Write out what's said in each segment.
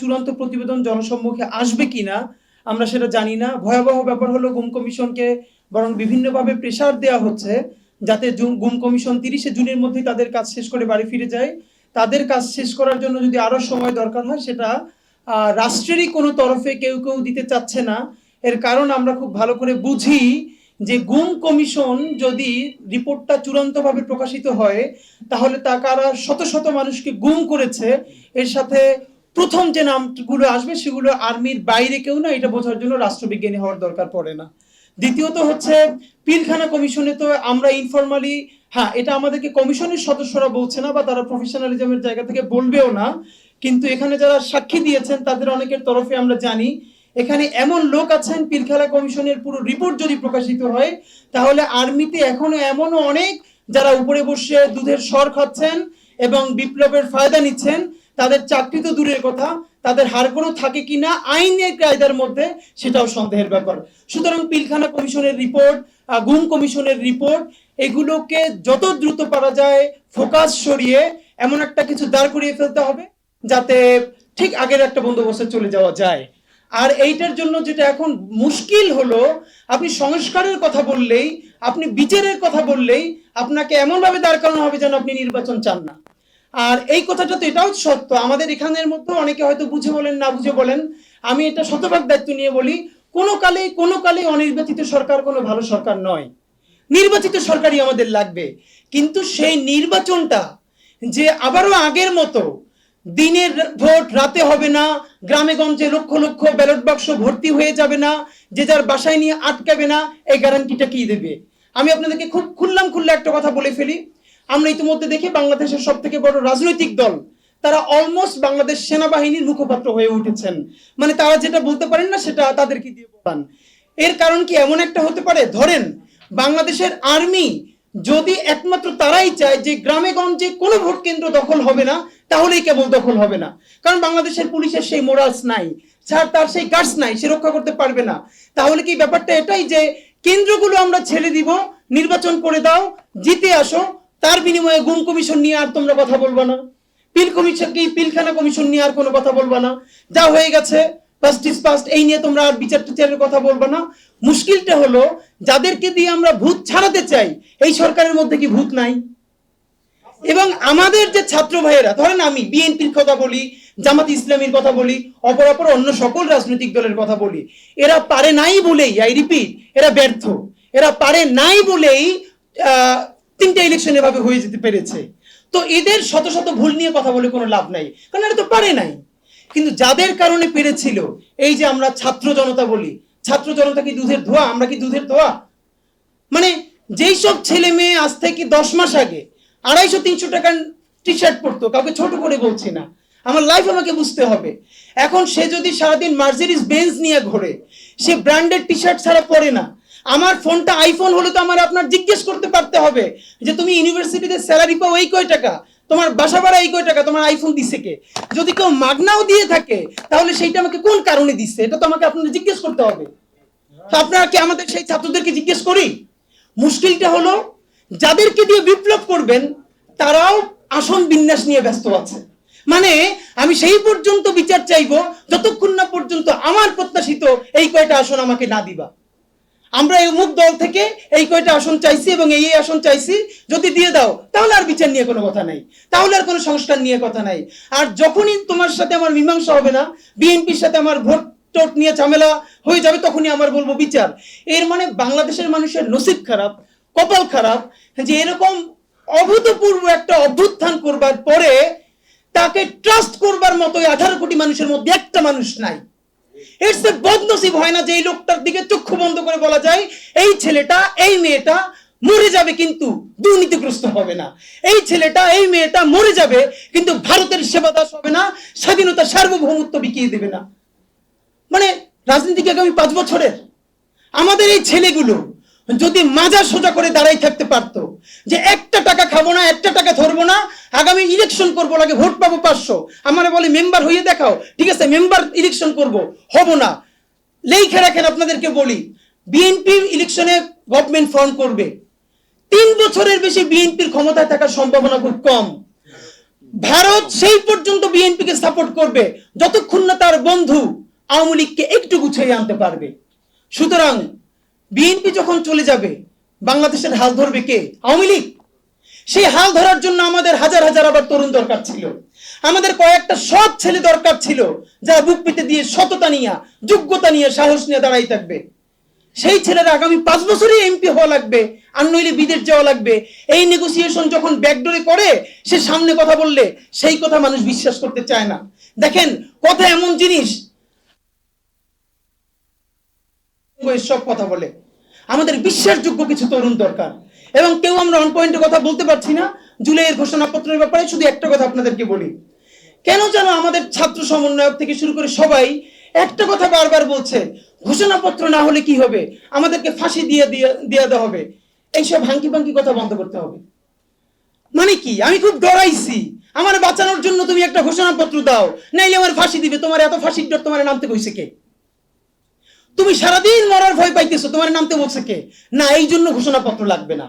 চূড়ান্ত প্রতিবেদন জনসম্মুখে আসবে কিনা, আমরা সেটা জানি না। ভয়াবহ ব্যাপার হলো গুম কমিশনকে বরং বিভিন্নভাবে প্রেসার দেওয়া হচ্ছে, যাতে গুম কমিশন তিরিশে জুনের মধ্যে তাদের কাজ শেষ করে বাড়ি ফিরে যায়। তাদের কাজ শেষ করার জন্য যদি আরও সময় দরকার হয়, সেটা রাষ্ট্রেরই কোনো তরফে কেউ কেউ দিতে চাচ্ছে না। এর কারণ আমরা খুব ভালো করে বুঝি যে গুম কমিশন যদি রিপোর্টটা চূড়ান্তভাবে প্রকাশিত হয়, তাহলে তা কারা শত শত মানুষকে গুম করেছে, এর সাথে প্রথম যে নামগুলো আসবে সেগুলো আর্মির বাইরে কেউ না, এটা বোঝার জন্য রাষ্ট্রবিজ্ঞানী হওয়ার দরকার পড়ে না। দ্বিতীয়ত হচ্ছে, পিলখানা কমিশনে তো আমরা ইনফরমালি হ্যাঁ এটা আমাদেরকে কমিশনের সদস্যরা বলছে না বা তারা প্রফেশনালিজমের জায়গা থেকে বলবেও না, কিন্তু এখানে যারা সাক্ষী দিয়েছেন, তাদের অনেকের তরফে আমরা জানি, এখানে এমন লোক আছেন, পিলখানা কমিশনের পুরো রিপোর্ট যদি প্রকাশিত হয়, তাহলে আর্মিতে এখনও এমনও অনেক যারা উপরে বসে দুধের স্বর খাচ্ছেন এবং বিপ্লবের ফায়দা নিচ্ছেন তাদের চাকরি তো দূরের কথা, তাদের হারগুলো থাকে কিনা আইনের কায়দার মধ্যে সেটাও সন্দেহের ব্যাপার। সুতরাং পিলখানা কমিশনের রিপোর্ট গুম কমিশনের রিপোর্ট, এগুলোকে যত দ্রুত পারা যায় ফোকাস সরিয়ে এমন একটা কিছু দাঁড় করিয়ে ফেলতে হবে, যাতে ঠিক আগের একটা বন্দোবস্তে চলে যাওয়া যায়। আর এইটার জন্য যেটা এখন মুশকিল হলো, আপনি সংস্কারের কথা বললেই, আপনি বিচারের কথা বললেই, আপনাকে এমনভাবে দাঁড় করানো হবে যেন আপনি নির্বাচন চান না। আর এই কথাটা তো এটাও সত্য। আমাদের এখানের মধ্যে অনেকে হয়তো বুঝে বলেন, না বুঝে বলেন। আমি এটা শতভাগ দায়িত্ব নিয়ে বলি, কোনো কালে কোনো কালে অনির্বাচিত সরকার কোনো ভালো সরকার নয়। নির্বাচিত সরকারই আমাদের লাগবে। কিন্তু সেই নির্বাচনটা যে আবারও আগের মতো দিনের ভোট রাতে হবে না, গ্রামে গঞ্জে লক্ষ লক্ষ ব্যালট বাক্স ভর্তি হয়ে যাবে না, যে যার বাসায় নিয়ে আটকাবে না, এই গ্যারান্টিটা কি দেবে? আমি আপনাদেরকে খুব খুললাম খুললে একটা কথা বলে ফেলি আমরা ইতিমধ্যে দেখি বাংলাদেশের সব থেকে বড় রাজনৈতিক দল, তারা অলমোস্ট বাংলাদেশ সেনাবাহিনীর মুখপাত্র হয়ে উঠেছেন। মানে তারা যেটা বলতে পারেন না, সেটা তাদেরকে দিয়ে বলান। এর কারণ কি এমন একটা হতে পারে? ধরেন, বাংলাদেশের আর্মি যদি একমাত্র তারাই চায় যে গ্রামে গঞ্জে কোনো ভোট কেন্দ্র দখল হবে না, তাহলেই কেবল দখল হবে না। কারণ বাংলাদেশের পুলিশের সেই মোরালস নাই, ছাড় তার সেই গার্ডস নাই, সে রক্ষা করতে পারবে না। তাহলে কি ব্যাপারটা এটাই যে, কেন্দ্রগুলো আমরা ছেড়ে দিব, নির্বাচন করে দাও, জিতে আসো তার বিনিময়ে গুম কমিশন নিয়ে আর তোমরা কথা বলবা না। পিল কমিশন কি? পিলখানা কমিশন নিয়ে আর কোনো কথা বলবা না। যা হয়ে গেছে এই নিয়ে তোমরা আর বিচার টিচারের কথা বলবা না। মুশকিলটা হলো, যাদেরকে দিয়ে আমরা ভূত ছাড়াতে চাই, এই সরকারের মধ্যে কি ভূত নাই? এবং আমাদের যে ছাত্র ভাইয়েরা, ধরেন আমি, বিএনপির কথা বলি, জামাত ইসলামীর কথা বলি, অপর অপর অন্য সকল রাজনৈতিক দলের কথা বলি, এরা পারে নাই বলেই আই রিপিট এরা ব্যর্থ। এরা পারে নাই বলেই তিনটা ইলেকশন এভাবে হয়ে যেতে পেরেছে। তো এদের শত শত ভুল নিয়ে কথা বলে কোনো লাভ নাই। কারণ এরা তো পারে নাই। কিন্তু যাদের কারণে পেরেছিল, এই যে আমরা ছাত্র জনতা বলি, ছাত্র জনতা কি দুধের ধোয়া? আমরা কি দুধের ধোয়া? মানে যেই সব ছেলে মেয়ে আজ থেকে দশ মাস আগে আড়াইশো তিনশো টাকার টি শার্ট পরতো, কাউকে ছোট করে বলছি না। আমার লাইফ আমাকে বুঝতে হবে। এখন সে যদি সারাদিন মার্সিডিস বেঞ্চ নিয়ে ঘোরে, সে ব্র্যান্ডেড টি শার্ট ছাড়া পরে না। আমার ফোনটা আইফোন হলে তো আমার আপনার জিজ্ঞেস করতে পারতে হবে যে তুমি ইউনিভার্সিটিতে স্যালারি পাও এই কয় টাকা? তোমার বাসা ভাড়া এই কয় টাকা? তোমার আইফোন দিছে কে? যদি কেউ মাগনাও দিয়ে থাকে, তাহলে সেইটা আমাকে কোন কারণে দিচ্ছে এটা তো আমাকে আপনাদের জিজ্ঞেস করতে হবে। তো আপনারা কি আমাদের সেই ছাত্রদেরকে জিজ্ঞেস করি? মুশকিলটা হলো, যাদেরকে দিয়ে বিপ্লব করবেন, তারাও আসন বিন্যাস নিয়ে ব্যস্ত আছে। মানে আমি সেই পর্যন্ত বিচার চাইব, যতক্ষণ না পর্যন্ত আমার প্রত্যাশিত এই কয়টা আসন আমাকে না দিবা। আমরা এই অমুক দল থেকে এই কয়টা আসন চাইছি এবং এই এই আসন চাইছি, যদি দিয়ে দাও, তাহলে আর বিচার নিয়ে কোনো কথা নাই। তাহলে আর কোনো সংস্কার নিয়ে কথা নাই। আর যখনই তোমার সাথে আমার মীমাংসা হবে না, বিএনপির সাথে আমার ভোট টোট নিয়ে ঝামেলা হয়ে যাবে, তখনই আমার বলব বিচার। এর মানে বাংলাদেশের মানুষের নসিব খারাপ, কপাল খারাপ, যে এরকম অভূতপূর্ব একটা অভ্যুত্থান করবার পরে তাকে ট্রাস্ট করবার মতো আঠারো কোটি মানুষের মধ্যে একটা মানুষ নাই। এর সে বদনসিব হয় না যে এই লোকটার দিকে চক্ষু বন্ধ করে বলা যায়, এই ছেলেটা, এই মেয়েটা মরে যাবে কিন্তু দুর্নীতিগ্রস্ত হবে না। এই ছেলেটা, এই মেয়েটা মরে যাবে কিন্তু ভারতের সেবা দাস হবে না, স্বাধীনতা সার্বভৌমত্ব বিকিয়ে দেবে না। মানে রাজনীতিকে আগামী পাঁচ বছরের। আমাদের এই ছেলেগুলো যদি মাজা সোজা করে দাঁড়াই থাকতে পারতো যে একটা টাকা খাব না, একটা টাকা ধরবো না, আগামী ইলেকশন করব লাগে, ভোট পাবো পাঁচশো। আমার বলে, মেম্বার হয়ে দেখাও। ঠিক আছে, মেম্বার ইলেকশন করব, হব না। লেখে রাখেন আপনাদেরকে বলি বিএনপি ইলেকশনে গভর্নমেন্ট ফর্ম করবে। তিন বছরের বেশি বিএনপির ক্ষমতায় থাকার সম্ভাবনা খুব কম। ভারত সেই পর্যন্ত বিএনপিকে সাপোর্ট করবে, যতক্ষণ না তার বন্ধু আওয়ামী লীগকে একটু গুছিয়ে আনতে পারবে। সুতরাং বিএনপি যখন চলে যাবে, বাংলাদেশের হাল ধরবে কে? আওয়ামী লীগ। সেই হাল ধরার জন্য আমাদের হাজার হাজার আবার তরুণ দরকার ছিল। আমাদের কয়েকটা সৎ ছেলে দরকার ছিল, যারা বুক পেতে দিয়ে সততা নিয়ে, যোগ্যতা নিয়ে সাহস নিয়ে দাঁড়াই থাকবে। সেই ছেলেরা আগামী পাঁচ বছরই এমপি হওয়া লাগবে, আর নইলে বিদেশ যাওয়া লাগবে। এই নেগোসিয়েশন যখন ব্যাকডোরে করে, সে সামনে কথা বললে, সেই কথা মানুষ বিশ্বাস করতে চায় না। দেখেন, কথা এমন জিনিস সব কথা বলে। আমাদের বিশ্বাসযোগ্য কিছু তরুণ দরকার। এবং কেউ আমরা অন পয়েন্টে কথা বলতে পারছি না। জুলাইয়ের ঘোষণাপত্রের ব্যাপারে শুধু একটা কথা আপনাদেরকে বলি। কেন যেন আমাদের ছাত্র সমন্বয়ক থেকে শুরু করে সবাই একটা কথা বারবার বলছে, ঘোষণাপত্র না হলে কি হবে? আমাদেরকে ফাঁসি দিয়ে দিয়ে দেওয়া হবে। এইসব হাঙ্কি ভাঙ্কি কথা বন্ধ করতে হবে। মানে কি? আমি খুব ডরাইছি। আমার বাঁচানোর জন্য তুমি একটা ঘোষণাপত্র দাও। নাইলে আমার ফাঁসি দিবে। তোমার এত ফাঁসির ডর, তোমার নামতে কইছে কে? তুমি সারাদিন মরার ভয় পাইতেছো তোমার নামতে বলছে কে? না এই জন্য ঘোষণাপত্র লাগবে না।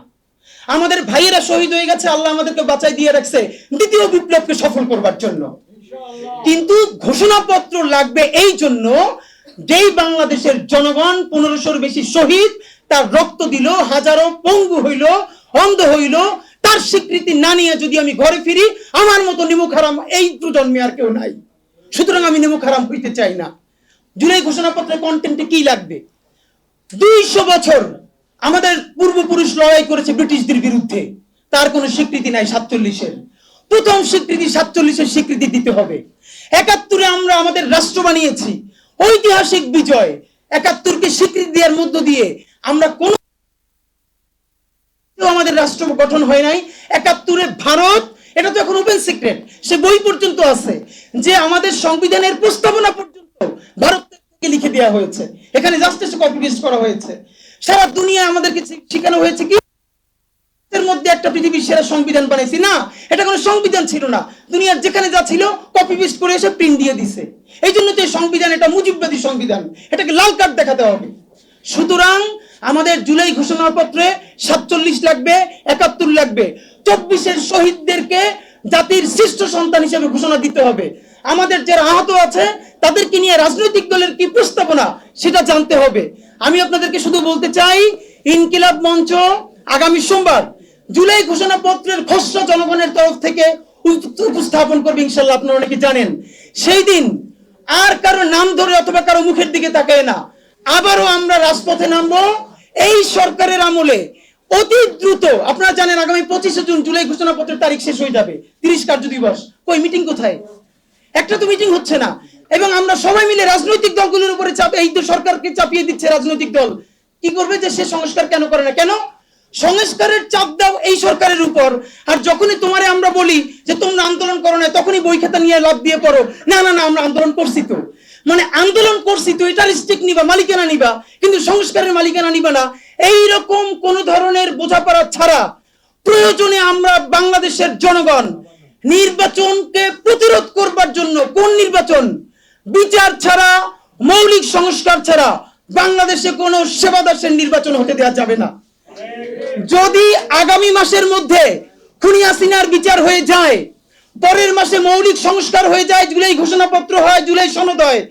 আমাদের ভাইয়েরা শহীদ হয়ে গেছে আল্লাহ আমাদেরকে বাঁচাই দিয়ে রাখছে দ্বিতীয় বিপ্লবকে সফল করবার জন্য। কিন্তু ঘোষণাপত্র লাগবে এই জন্য যেই বাংলাদেশের জনগণ পনেরোশোর বেশি শহীদ তার রক্ত দিল হাজারো পঙ্গু হইল অন্ধ হইল তার স্বীকৃতি না নিয়ে যদি আমি ঘরে ফিরি আমার মতো নিমুখ হারাম এই প্রজন্মে আর কেউ নাই। সুতরাং আমি নিমুখ হারাম হইতে চাই না। জুলাই ঘোষণাপত্রের কন্টেন্টে কি লাগবে? দুইশো বছর আমাদের পূর্বপুরুষ লড়াই করেছে ব্রিটিশদের বিরুদ্ধে। তার কোনো স্বীকৃতি নাই সাতচল্লিশের। প্রথম স্বীকৃতি সাতচল্লিশের স্বীকৃতি দিতে হবে। একাত্তরে আমরা আমাদের রাষ্ট্র বানিয়েছি। ঐতিহাসিক বিজয়। একাত্তরকে স্বীকৃতি দেওয়ার মধ্য দিয়ে আমরা কোন আমাদের রাষ্ট্র গঠন হয় নাই। একাত্তরে ভারত, এটা তো এখন ওপেন সিক্রেট সে বই পর্যন্ত আছে। যে আমাদের সংবিধানের প্রস্তাবনা পর্যন্ত ভারত লিখে দেওয়া হয়েছে? এখানে জাস্টিস কপি পেস্ট করা হয়েছে। সারা দুনিয়া আমাদেরকে শেখানো হয়েছে কি? মধ্যে একটা পৃথিবীর সেরা সংবিধান বানাইছি না, এটা কোনো সংবিধান ছিল না। দুনিয়ার যেখানে যা ছিল কপি পেস্ট করে এসে প্রিন্ট দিয়ে দিছে। এই জন্য তো সংবিধান এটা মুজিববাদী সংবিধান। এটাকে লাল কার্ড দেখাতে হবে। সুতরাং আমাদের জুলাই ঘোষণাপত্রে সাতচল্লিশ লাগবে, একাত্তর লাগবে। চব্বিশের শহীদদেরকে জাতির শ্রেষ্ঠ সন্তান হিসেবে ঘোষণা দিতে হবে। আমাদের যারা আহত আছে তাদেরকে নিয়ে রাজনৈতিক দলের কি প্রস্তাবনা, সেটা জানতে হবে। আমি আপনাদেরকে শুধু বলতে চাই, ইনকিলাব মঞ্চ আগামী সোমবার জুলাই ঘোষণাপত্রের খসড়া জনগণের তরফ থেকে উপস্থাপন করবে ইনশাল্লাহ আপনারা অনেকে জানেন। সেই দিন আর কারও নাম ধরে অথবা কারও মুখের দিকে তাকায় না। আবারও আমরা রাজপথে নামবো। এই সরকারের আমলে অতি দ্রুত, আপনারা জানেন আগামী পঁচিশে জুন জুলাই ঘোষণাপত্রের তারিখ শেষ হয়ে যাবে, তিরিশ কার্য দিবস কই, মিটিং কোথায়? একটা তো মিটিং হচ্ছে না। এবং আমরা সবাই মিলে রাজনৈতিক দলগুলোর উপরে চাপ এই তো সরকারকে চাপিয়ে দিচ্ছে রাজনৈতিক দল, কি করবে যে সে সংস্কার কেন করে না? কেন? সংস্কারের চাপ দাও এই সরকারের উপর। আর যখনই তোমারে আমরা বলি যে তোমরা আন্দোলন করো না, তখনই বই খাতা নিয়ে লাভ দিয়ে পড়ো। না না না, আমরা আন্দোলন করছি তো। মানে আন্দোলন করছি তো, এটা স্টিক নিবা, মালিকানা নিবা। কিন্তু সংস্কারের মালিকানা নিবা না। এই রকম কোন ধরনের বোঝাপড়া ছাড়া প্রয়োজনে আমরা বাংলাদেশের জনগণ নির্বাচনকে প্রতিরোধ করবার জন্য কোন নির্বাচন? বিচার ছাড়া, মৌলিক সংস্কার ছাড়া বাংলাদেশে কোনো সেবাদাসের নির্বাচন হতে দেওয়া যাবে না। যদি আগামী মাসের মধ্যে খুনি হাসিনার বিচার হয়ে যায়, পরের মাসে মৌলিক সংস্কার হয়ে যায়, জুলাই ঘোষণাপত্র হয়, জুলাই সনদ হয়,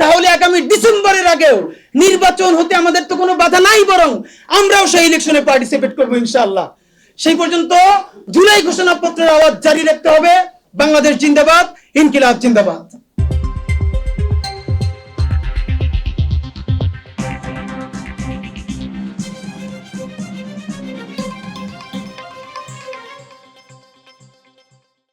তাহলে আগামী ডিসেম্বরের আগেও নির্বাচন হতে আমাদের তো কোনো বাধা নাই বরং আমরাও সেই ইলেকশনে পার্টিসিপেট করব ইনশাআল্লাহ। সেই পর্যন্ত জুলাই ঘোষণাপত্রের আওয়াজ জারি রাখতে হবে। বাংলাদেশ জিন্দাবাদ, ইনকিলাব জিন্দাবাদ।